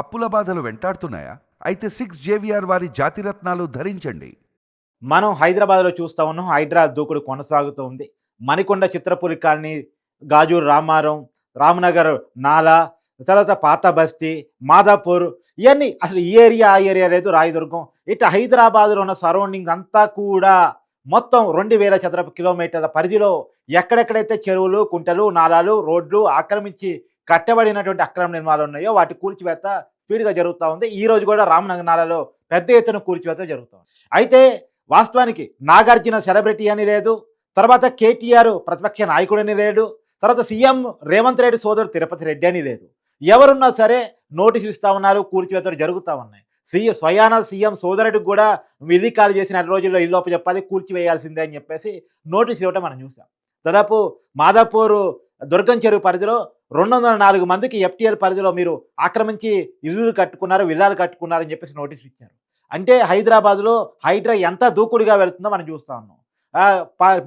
అప్పుల బాధలు వెంటాడుతున్నాయా? అయితే సిక్స్ జేవిఆర్ వారి జాతిరత్నాలు ధరించండి. మనం హైదరాబాద్లో చూస్తా ఉన్నాం హైడ్రా దూకుడు కొనసాగుతూ ఉంది. మణికొండ చిత్రపురి కాలనీ గాజూరు రామారం రామనగర్ నాలా తర్వాత పాత బస్తీ మాదాపూర్ ఇవన్నీ అసలు ఈ ఏరియా ఆ ఏరియా లేదు రాయదుర్గం. ఇట్లా హైదరాబాద్లో ఉన్న సరౌండింగ్ అంతా కూడా మొత్తం రెండు వేల చదరపు కిలోమీటర్ల పరిధిలో ఎక్కడెక్కడైతే చెరువులు కుంటలు నాలాలు రోడ్లు ఆక్రమించి కట్టబడినటువంటి అక్రమ నిర్మాణాలు ఉన్నాయో వాటి కూల్చివేత స్పీడ్గా జరుగుతూ ఉంది. ఈ రోజు కూడా రామనగరాలలో పెద్ద ఎత్తున కూల్చివేత జరుగుతుంది అయితే వాస్తవానికి నాగార్జున సెలబ్రిటీ అని లేదు తర్వాత కేటీఆర్ ప్రతిపక్ష నాయకుడని లేడు తర్వాత సీఎం రేవంత్ రెడ్డి సోదరు తిరుపతి రెడ్డి అని లేదు. ఎవరున్నా సరే నోటీసులు ఇస్తా ఉన్నారు కూల్చివేతలు జరుగుతూ ఉన్నాయి. సీఎం స్వయాన సీఎం సోదరుడికి కూడా విధి కాల్ చేసిన నెల రోజుల్లో ఇల్లోపు చెప్పాలి కూల్చివేయాల్సిందే అని చెప్పేసి నోటీస్ ఇవ్వటం మనం చూసాం. దాదాపు మాదాపూర్ దుర్గం చెరువు పరిధిలో రెండు వందల నాలుగు మందికి ఎఫ్టీఎల్ పరిధిలో మీరు ఆక్రమించి ఇల్లులు కట్టుకున్నారు విల్లాలు కట్టుకున్నారని చెప్పేసి నోటీసులు ఇచ్చారు. అంటే హైదరాబాద్లో హైడ్రా ఎంత దూకుడుగా వెళుతుందో మనం చూస్తూ ఉన్నాం.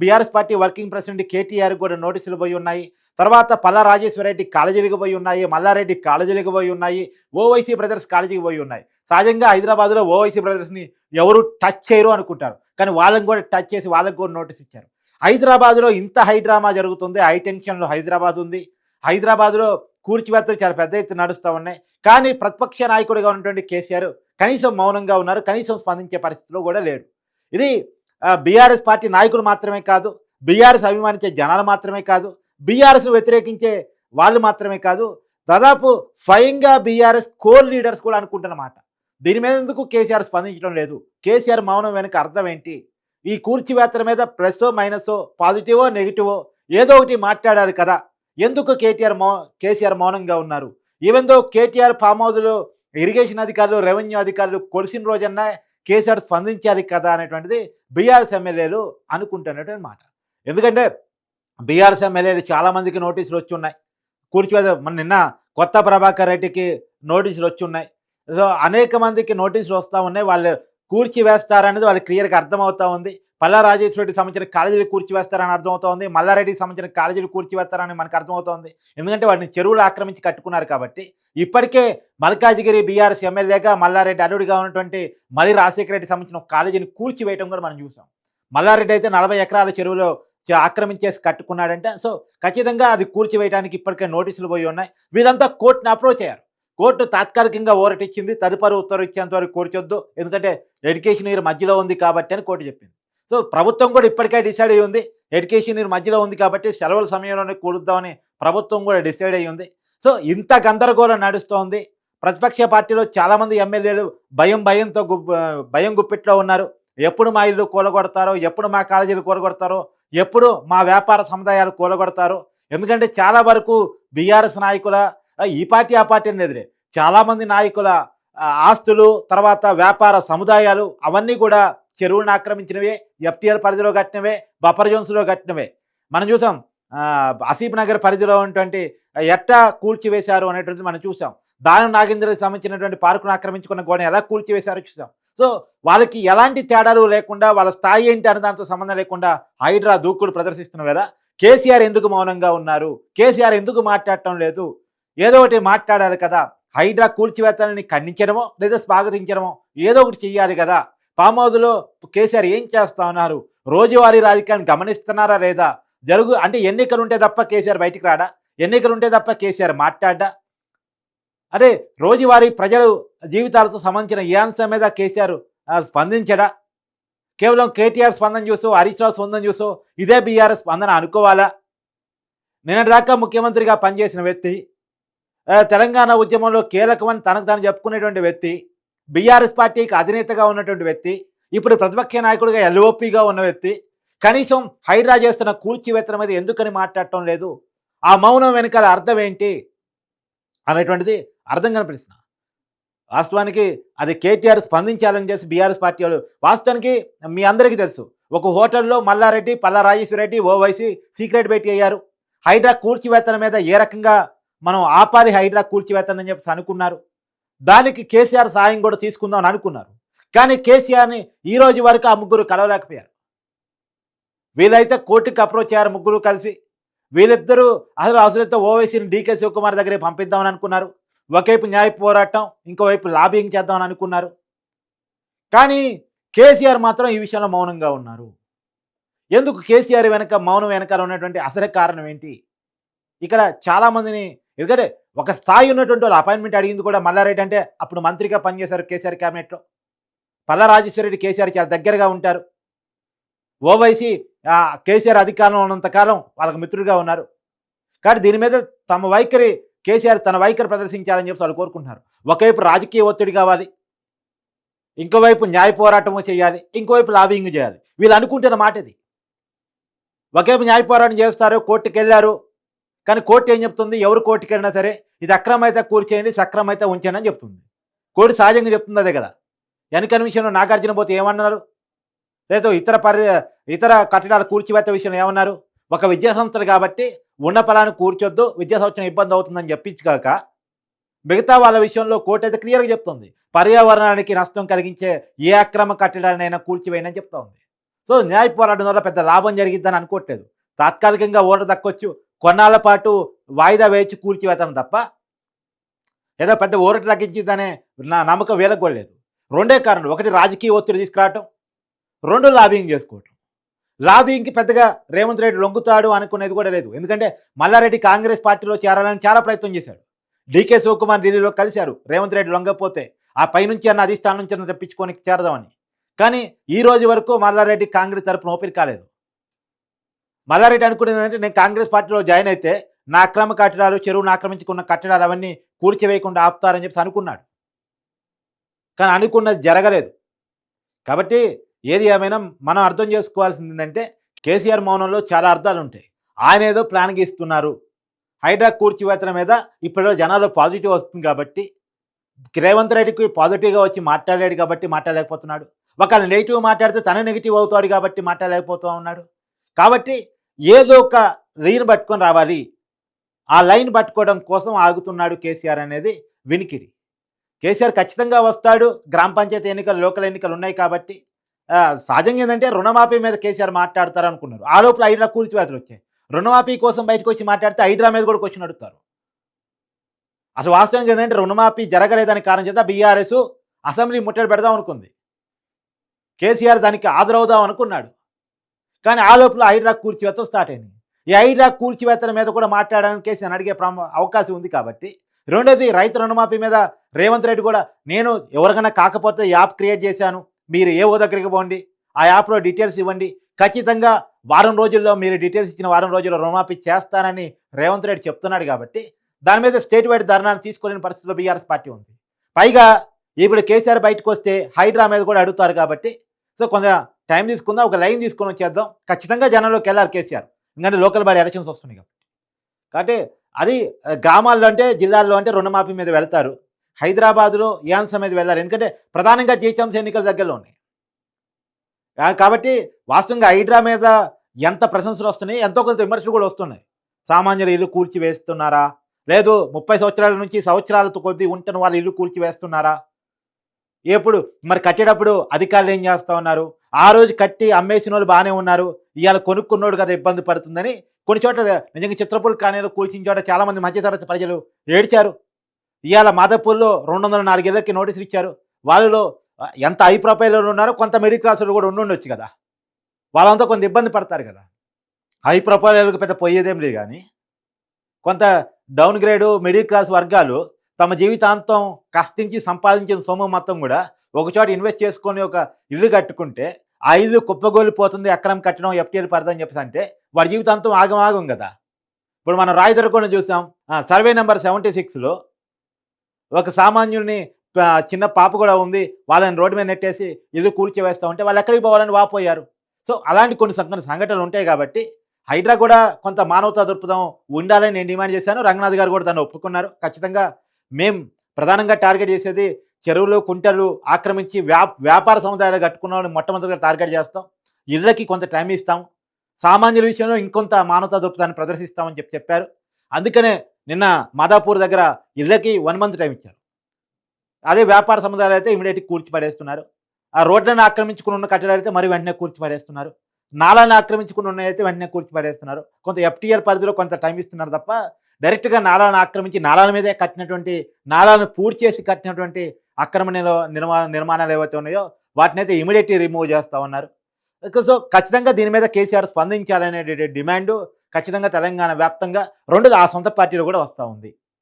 BRS party working president KTR కూడా నోటీసులు పోయి ఉన్నాయి. తర్వాత పల్లా రాజేశ్వరరెడ్డి కాలేజీలకు పోయి ఉన్నాయి మల్లారెడ్డి కాలేజీలకు పోయి ఉన్నాయి ఓవైసీ బ్రదర్స్ కాలేజీకి పోయి ఉన్నాయి. సహజంగా హైదరాబాద్లో ఓవైసీ బ్రదర్స్ని ఎవరు టచ్ చేయరు అనుకుంటారు. కానీ వాళ్ళని కూడా టచ్ చేసి వాళ్ళకు కూడా నోటీస్ ఇచ్చారు. హైదరాబాద్లో ఇంత హైడ్రామా జరుగుతుంది హై టెన్షన్లో హైదరాబాద్ ఉంది. హైదరాబాద్లో కూర్చివేత్తలు చాలా పెద్ద ఎత్తున నడుస్తూ ఉన్నాయి. కానీ ప్రతిపక్ష నాయకుడిగా ఉన్నటువంటి కేసీఆర్ కనీసం మౌనంగా ఉన్నారు కనీసం స్పందించే పరిస్థితిలో కూడా లేడు. ఇది బీఆర్ఎస్ పార్టీ నాయకులు మాత్రమే కాదు బీఆర్ఎస్ అభిమానించే జనాలు మాత్రమే కాదు బీఆర్ఎస్ను వ్యతిరేకించే వాళ్ళు మాత్రమే కాదు దాదాపు స్వయంగా బీఆర్ఎస్ కోర్ లీడర్స్ కూడా అనుకుంటున్నమాట దీని మీద ఎందుకు కేసీఆర్ స్పందించడం లేదు? కేసీఆర్ మౌనం వెనుక అర్థం ఏంటి? ఈ కూర్చివేత్తల మీద ప్లస్ మైనస్ పాజిటివో నెగిటివో ఏదో ఒకటి మాట్లాడాలి కదా. ఎందుకు కేటీఆర్ మౌ కేసీఆర్ మౌనంగా ఉన్నారు? ఈవెన్ దో కేటీఆర్ ఫామ్ హౌస్లో ఇరిగేషన్ అధికారులు రెవెన్యూ అధికారులు కొలిసిన రోజన్నా కేసీఆర్ స్పందించాలి కదా అనేటువంటిది బీఆర్ఎస్ ఎమ్మెల్యేలు అనుకుంటున్నటువంటి మాట. ఎందుకంటే బీఆర్ఎస్ ఎమ్మెల్యేలు చాలామందికి నోటీసులు వచ్చి ఉన్నాయి కూర్చోద మన నిన్న కొత్త ప్రభాకర్ రెడ్డికి నోటీసులు వచ్చి ఉన్నాయి సో అనేక మందికి నోటీసులు వస్తూ ఉన్నాయి. వాళ్ళు కూర్చివేస్తారనేది వాళ్ళకి క్లియర్గా అర్థమవుతా ఉంది. పల్లా రాజేశ్వరరెడ్డికి సంబంధించిన కాలేజీలు కూర్చివేస్తారని అర్థమవుతోంది మల్లారెడ్డికి సంబంధించిన కాలేజీలు కూర్చివేస్తారని మనకు అర్థమవుతోంది. ఎందుకంటే వాటిని చెరువులు ఆక్రమించి కట్టుకున్నారు కాబట్టి ఇప్పటికే మల్కాజిగిరి బీఆర్ఎస్ ఎమ్మెల్యేగా మల్లారెడ్డి అల్లుడిగా ఉన్నటువంటి మలి రాజశేఖర రెడ్డి సంబంధించిన కాలేజీని కూల్చివేయడం కూడా మనం చూసాం. మల్లారెడ్డి అయితే నలభై ఎకరాల చెరువులో ఆక్రమించేసి కట్టుకున్నాడంటే. సో ఖచ్చితంగా అది కూల్చివేయడానికి ఇప్పటికే నోటీసులు పోయి ఉన్నాయి. వీరంతా కోర్టును అప్రోచ్ అయ్యారు. కోర్టు తాత్కాలికంగా ఓరటి ఇచ్చింది తదుపరి ఉత్తర్వు ఇచ్చేంత వరకు కూర్చొద్దు. ఎందుకంటే ఎడ్యుకేషన్ ఇయర్ మధ్యలో ఉంది కాబట్టి అని కోర్టు చెప్పింది. సో ప్రభుత్వం కూడా ఇప్పటికే డిసైడ్ అయ్యి ఉంది ఎడ్యుకేషన్ మధ్యలో ఉంది కాబట్టి సెలవుల సమయంలోనే కూడుద్దామని ప్రభుత్వం కూడా డిసైడ్ అయ్యి ఉంది సో ఇంత గందరగోళం నడుస్తోంది. ప్రతిపక్ష పార్టీలో చాలామంది ఎమ్మెల్యేలు భయం భయంతో భయం గుప్పిట్లో ఉన్నారు. ఎప్పుడు మా ఇల్లు కూలగొడతారో ఎప్పుడు మా కాలేజీలు కూలగొడతారో ఎప్పుడు మా వ్యాపార సముదాయాలు కూలగొడతారో. ఎందుకంటే చాలా వరకు బీఆర్ఎస్ నాయకుల ఈ పార్టీ ఆ పార్టీ అనేది చాలామంది నాయకుల ఆస్తులు తర్వాత వ్యాపార సముదాయాలు అవన్నీ కూడా చెరువులను ఆక్రమించినవే ఎఫ్టీఆర్ పరిధిలో కట్టినవే బఫర్ జోన్స్లో కట్టినవే. మనం చూసాం ఆ, నగర్ పరిధిలో ఉన్నటువంటి ఎట్టా కూల్చివేశారు అనేటువంటిది మనం చూసాం. దాని నాగేంద్రకి సంబంధించినటువంటి పార్కును ఆక్రమించుకున్న గోడ ఎలా కూల్చివేశారో చూసాం. సో వాళ్ళకి ఎలాంటి తేడాలు లేకుండా వాళ్ళ స్థాయి ఏంటి అనే దాంతో సంబంధం లేకుండా హైడ్రా దూకుడు ప్రదర్శిస్తున్న వేళ కేసీఆర్ ఎందుకు మౌనంగా ఉన్నారు? కేసీఆర్ ఎందుకు మాట్లాడటం లేదు? ఏదో ఒకటి మాట్లాడాలి కదా. హైడ్రా కూల్చివేతలని ఖండించడమో లేదా స్వాగతించడమో ఏదో ఒకటి చెయ్యాలి కదా. ఫామ్ హౌస్లో కేసీఆర్ ఏం చేస్తా ఉన్నారు? రోజువారీ రాజకీయాన్ని గమనిస్తున్నారా లేదా? జరుగు అంటే ఎన్నికలు ఉంటే తప్ప కేసీఆర్ బయటికి రాడా? ఎన్నికలు ఉంటే తప్ప కేసీఆర్ మాట్లాడా? అదే రోజువారీ ప్రజలు జీవితాలతో సంబంధించిన ఏ అంశం మీద కేసీఆర్ స్పందించడా? కేవలం కేటీఆర్ స్పందన చూసో హరీష్ రావు స్పందన చూసో ఇదే బీఆర్ఎస్ స్పందన అనుకోవాలా? నిన్నటిదాకా ముఖ్యమంత్రిగా పనిచేసిన వ్యక్తి తెలంగాణ ఉద్యమంలో కీలకమని తనకు తాను చెప్పుకునేటువంటి వ్యక్తి బీఆర్ఎస్ పార్టీకి అధినేతగా ఉన్నటువంటి వ్యక్తి ఇప్పుడు ప్రతిపక్ష నాయకుడిగా ఎల్ఓపిగా ఉన్న వ్యక్తి కనీసం హైడ్రా చేస్తున్న కూల్చివేతన మీద ఎందుకని మాట్లాడటం లేదు? ఆ మౌనం వెనకాల అర్థం ఏంటి? అనేటువంటిది అర్థం కనిపిస్తున్నా వాస్తవానికి అది కేటీఆర్ స్పందించాలని చేసి బీఆర్ఎస్ పార్టీ వాళ్ళు వాస్తవానికి మీ అందరికీ తెలుసు ఒక హోటల్లో మల్లారెడ్డి పల్లా రాజేశ్వరరెడ్డి ఓవైసీ సీక్రెట్ భేటీ అయ్యారు. హైడ్రా కూల్చివేతన మీద ఏ రకంగా మనం ఆపాలి హైడ్రా కూల్చివేతన అని చెప్పేసి అనుకున్నారు? దానికి కేసీఆర్ సాయం కూడా తీసుకుందామని అనుకున్నారు. కానీ కేసీఆర్ని ఈ రోజు వరకు ఆ ముగ్గురు కలవలేకపోయారు. వీళ్ళైతే కోర్టుకి అప్రోచ్ అయ్యారు ముగ్గురు కలిసి. వీళ్ళిద్దరూ అసలు అసలుతో ఓవైసీని డీకే శివకుమార్ దగ్గరే పంపిద్దామని అనుకున్నారు. ఒకవైపు న్యాయ పోరాటం ఇంకోవైపు లాబింగ్ చేద్దామని అనుకున్నారు. కానీ కేసీఆర్ మాత్రం ఈ విషయంలో మౌనంగా ఉన్నారు. ఎందుకు కేసీఆర్ వెనక మౌనం వెనకాల ఉన్నటువంటి అసలు కారణం ఏంటి? ఇక్కడ చాలామందిని ఎందుకంటే ఒక స్థాయి ఉన్నటువంటి వాళ్ళు అపాయింట్మెంట్ అడిగింది కూడా మల్లారెడ్డి అంటే అప్పుడు మంత్రిగా పనిచేశారు కేసీఆర్ క్యాబినెట్లో పల్లా రాజేశ్వరరెడ్డి కేసీఆర్ చాలా దగ్గరగా ఉంటారు. ఓవైసీ కేసీఆర్ అధికారంలో ఉన్నంతకాలం వాళ్ళకి మిత్రుడిగా ఉన్నారు. కానీ దీని మీద తమ వైఖరి కేసీఆర్ తన వైఖరి ప్రదర్శించాలని చెప్పి వాళ్ళు కోరుకుంటున్నారు. ఒకవైపు రాజకీయ ఒత్తిడి కావాలి. ఇంకోవైపు న్యాయ పోరాటము చేయాలి. ఇంకోవైపు లాబింగ్ చేయాలి. వీళ్ళు అనుకుంటున్న మాట ఇది ఒకవైపు న్యాయ పోరాటం చేస్తారు కోర్టుకు వెళ్ళారు కానీ కోర్టు ఏం చెప్తుంది? ఎవరు కోర్టుకు వెళ్ళినా సరే ఇది అక్రమైతే అయితే కూర్చేయండి సక్రమైతే అయితే ఉంచండి అని చెప్తుంది. కోర్టు సహజంగా చెప్తుంది అదే కదా. వెనకని విషయంలో నాగార్జున పోతే ఏమన్నారు? లేదా ఇతర పరి ఇతర కట్టడాలు కూర్చివేత విషయంలో ఏమన్నారు? ఒక విద్యా సంస్థలు కాబట్టి ఉన్న ఫలాన్ని కూర్చొద్దు విద్యా ఇబ్బంది అవుతుందని చెప్పించుకాక మిగతా వాళ్ళ విషయంలో కోర్టు అయితే క్లియర్గా చెప్తుంది. పర్యావరణానికి నష్టం కలిగించే ఏ అక్రమ కట్టడాలనైనా కూల్చివేయనని చెప్తా ఉంది సో న్యాయ పోరాటం వల్ల పెద్ద లాభం జరిగిద్దని అనుకోవట్లేదు తాత్కాలికంగా ఓట దక్కొచ్చు కొన్నాళ్ళ పాటు వాయిదా వేచి కూల్చివేతాను తప్ప ఏదో పెద్ద ఓరట తగ్గించిందనే నా నమ్మకం వీళ్ళకి కూడా లేదు. రెండే కారణాలు. ఒకటి రాజకీయ ఒత్తిడి తీసుకురావటం. రెండు లాబింగ్ చేసుకోవటం. లాబింగ్కి పెద్దగా రేవంత్ రెడ్డి లొంగుతాడు అనుకునేది కూడా లేదు. ఎందుకంటే మల్లారెడ్డి కాంగ్రెస్ పార్టీలో చేరాలని చాలా ప్రయత్నం చేశాడు. డీకే శివకుమార్ ఢిల్లీలో కలిశారు. రేవంత్ రెడ్డి లొంగపోతే ఆ పైనుంచి అన్న అధిష్టానం నుంచి అన్న తెప్పించుకొని చేరదామని. కానీ ఈ రోజు వరకు మల్లారెడ్డి కాంగ్రెస్ తరపున ఓపిక కాలేదు. మల్లారెడ్డి అనుకునేది అంటే నేను కాంగ్రెస్ పార్టీలో జాయిన్ అయితే నా అక్రమ కట్టడాలు చెరువును ఆక్రమించుకున్న కట్టడాలు అవన్నీ కూల్చివేయకుండా ఆపుతారని చెప్పి అనుకున్నాడు. కానీ అనుకున్నది జరగలేదు. కాబట్టి ఏది ఏమైనా మనం అర్థం చేసుకోవాల్సింది ఏంటంటే కేసీఆర్ మౌనంలో చాలా అర్థాలు ఉంటాయి. ఆయన ఏదో ప్లాన్ గీస్తున్నారు. హైడ్రా కూర్చివేతన మీద ఇప్పటిలో జనాలు పాజిటివ్ వస్తుంది కాబట్టి రేవంత్ రెడ్డికి పాజిటివ్గా వచ్చి మాట్లాడాడు కాబట్టి మాట్లాడలేకపోతున్నాడు. ఒకవేళ నెగిటివ్ మాట్లాడితే తన నెగిటివ్ అవుతాడు కాబట్టి మాట్లాడలేకపోతూ ఉన్నాడు కాబట్టి ఏదో ఒక లైన్ పట్టుకొని రావాలి. ఆ లైన్ పట్టుకోవడం కోసం ఆగుతున్నాడు కేసీఆర్ అనేది వినికిడి. కేసీఆర్ ఖచ్చితంగా వస్తాడు. గ్రామ పంచాయతీ ఎన్నికలు లోకల్ ఎన్నికలు ఉన్నాయి కాబట్టి సహజంగా ఏంటంటే రుణమాఫీ మీద కేసీఆర్ మాట్లాడతారు అనుకున్నారు. ఆ లోపల హైడ్రా కూల్చివేతలు వచ్చాయి. రుణమాఫీ కోసం బయటకు వచ్చి మాట్లాడితే హైడ్రా మీద కూడా క్వశ్చన్ అడుగుతారు. అసలు వాస్తవంగా ఏంటంటే రుణమాఫీ జరగలేదని కారణం చేత బీఆర్ఎస్ అసెంబ్లీ ముట్టడి పెడదాం అనుకుంది. కేసీఆర్ దానికి హాజరవుదాం అనుకున్నాడు. కానీ ఆ లోపల హైడ్రా కూల్చివేతలు స్టార్ట్ అయింది ఈ హైడ్రా కూల్చివేతల మీద కూడా మాట్లాడడానికి కేసీఆర్ అడిగే అవకాశం ఉంది కాబట్టి. రెండోది రైతు రుణమాఫీ మీద రేవంత్ రెడ్డి కూడా నేను ఎవరికైనా కాకపోతే యాప్ క్రియేట్ చేశాను మీరు ఏ ఓ దగ్గరికి పోండి ఆ యాప్లో డీటెయిల్స్ ఇవ్వండి ఖచ్చితంగా వారం రోజుల్లో మీరు డీటెయిల్స్ ఇచ్చిన వారం రోజుల్లో రుణమాఫీ చేస్తానని రేవంత్ రెడ్డి చెప్తున్నాడు కాబట్టి దాని మీద స్టేట్ వైడ్ ధర్నాను తీసుకోలేని పరిస్థితిలో బీఆర్ఎస్ పార్టీ ఉంది. పైగా ఇప్పుడు కేసీఆర్ బయటకు వస్తే హైడ్రా మీద కూడా అడుగుతారు కాబట్టి సో కొంచెం టైం తీసుకుందాం ఒక లైన్ తీసుకొని వచ్చేద్దాం. ఖచ్చితంగా జనంలోకి వెళ్ళారు కేసీఆర్. ఎందుకంటే లోకల్ బాడీ ఎలక్షన్స్ వస్తున్నాయి కాబట్టి కాబట్టి అది గ్రామాల్లో అంటే జిల్లాల్లో అంటే రుణమాఫీ మీద వెళ్తారు. హైదరాబాద్లో ఏ అంశం మీద వెళ్ళారు ఎందుకంటే ప్రధానంగా జీహెచ్ఎంసీ ఎన్నికల దగ్గరలో ఉన్నాయి. కాబట్టి వాస్తవంగా హైడ్రా మీద ఎంత ప్రశంసలు వస్తున్నాయి ఎంతో కొంత విమర్శలు కూడా వస్తున్నాయి. సామాన్యులు ఇల్లు కూల్చివేస్తున్నారా లేదు ముప్పై సంవత్సరాల నుంచి సంవత్సరాలతో కొద్దీ ఉంటున్న వాళ్ళు ఇల్లు కూల్చివేస్తున్నారా ఎప్పుడు? మరి కట్టేటప్పుడు అధికారులు ఏం చేస్తూ ఉన్నారు? ఆ రోజు కట్టి అమ్మేసిన వాళ్ళు బాగానే ఉన్నారు. ఇవాళ కొనుక్కున్నోడు కదా ఇబ్బంది పడుతుందని కొన్ని చోట్ల నిజంగా చిత్రపూర్ కానీ కూల్చిన చోట చాలామంది మధ్యతరగతి ప్రజలు ఏడ్చారు. ఇవాళ మాధపూర్లో రెండు వందల నాలుగేళ్ళకి నోటీసులు ఇచ్చారు. వాళ్ళలో ఎంత హై ప్రొఫైల్లో ఉన్నారో కొంత మిడిల్ క్లాసులు కూడా ఉండుండొచ్చు కదా. వాళ్ళంతా కొంత ఇబ్బంది పడతారు కదా. హై ప్రొఫైల్కి పెద్ద పోయేదేం లేదు కానీ కొంత డౌన్ గ్రేడు మిడిల్ క్లాస్ వర్గాలు తమ జీవితాంతం కష్టించి సంపాదించిన సొమ్ము మొత్తం కూడా ఒకచోట ఇన్వెస్ట్ చేసుకొని ఒక ఇల్లు కట్టుకుంటే ఆ ఇల్లు కుప్పగోలిపోతుంది అక్రమం కట్టడం ఎఫ్టీఎల్ పడదని చెప్పేసి అంటే వాడి జీవితాంతం ఆగం ఆగం కదా. ఇప్పుడు మనం రాయదుర్గంలో చూసాం. సర్వే నెంబర్ సెవెంటీ సిక్స్లో ఒక సామాన్యుడిని చిన్న పాప కూడా ఉంది. వాళ్ళని రోడ్డు మీద నెట్టేసి ఇల్లు కూల్చివేస్తూ ఉంటే వాళ్ళు ఎక్కడికి పోవాలని వాపోయారు. సో అలాంటి కొన్ని సంఘటన సంఘటనలు ఉంటాయి కాబట్టి హైడ్రా కూడా కొంత మానవతా దృక్పథం ఉండాలని నేను డిమాండ్ చేశాను. రంగనాథ్ గారు కూడా దాన్ని ఒప్పుకున్నారు. ఖచ్చితంగా మేం ప్రధానంగా టార్గెట్ చేసేది చెరువులు కుంటలు ఆక్రమించి వ్యా వ్యాపార సముదాయాలు కట్టుకున్న వాళ్ళని మొట్టమొదటిగా టార్గెట్ చేస్తాం. ఇళ్ళకి కొంత టైం ఇస్తాం. సామాన్యుల విషయంలో ఇంకొంత మానవతా దృక్పథాన్ని ప్రదర్శిస్తామని చెప్పి చెప్పారు. అందుకనే నిన్న మాదాపూర్ దగ్గర ఇళ్ళకి వన్ మంత్ టైం ఇచ్చారు. అదే వ్యాపార సముదాయాలు అయితే ఇమీడియట్గా కూర్చిపడేస్తున్నారు ఆ రోడ్లను ఆక్రమించుకుని ఉన్న కట్టడాలు అయితే మరి వెంటనే కూర్చిపడేస్తున్నారు నాలాన్ని ఆక్రమించుకుని ఉన్నాయైతే వెంటనే కూర్చిపడేస్తున్నారు కొంత ఎఫ్టీఆర్ పరిధిలో కొంత టైం ఇస్తున్నారు తప్ప డైరెక్ట్గా నాలాలను ఆక్రమించి నాలాల మీదే కట్టినటువంటి నాలాలను పూర్తి చేసి కట్టినటువంటి అక్రమ నిర్మాణ నిర్మా నిర్మాణాలు ఏవైతే ఉన్నాయో వాటిని అయితే ఇమీడియట్లీ రిమూవ్ చేస్తా ఉన్నారు. సో ఖచ్చితంగా దీని మీద కేసీఆర్ స్పందించాలనే డిమాండ్ ఖచ్చితంగా తెలంగాణ వ్యాప్తంగా రెండు ఆ సొంత పార్టీలో కూడా వస్తూ ఉంది.